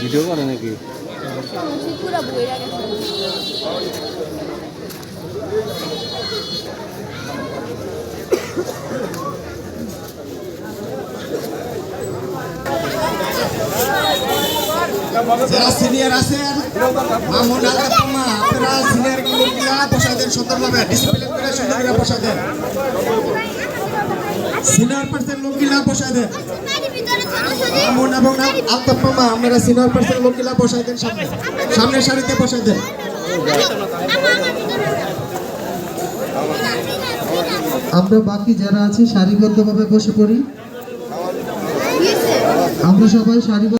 Video করে নাকি? পুরো বইরা গেছে। যারা সিনিয়র দেন পার্সেন্ট পার্সেন্ট সামনে সামনের সারিতে বসাই দেন আমরা বাকি যারা আছি, সারিবদ্ধভাবে বসে পড়ি। আমরা সবাই সারিবদ্ধ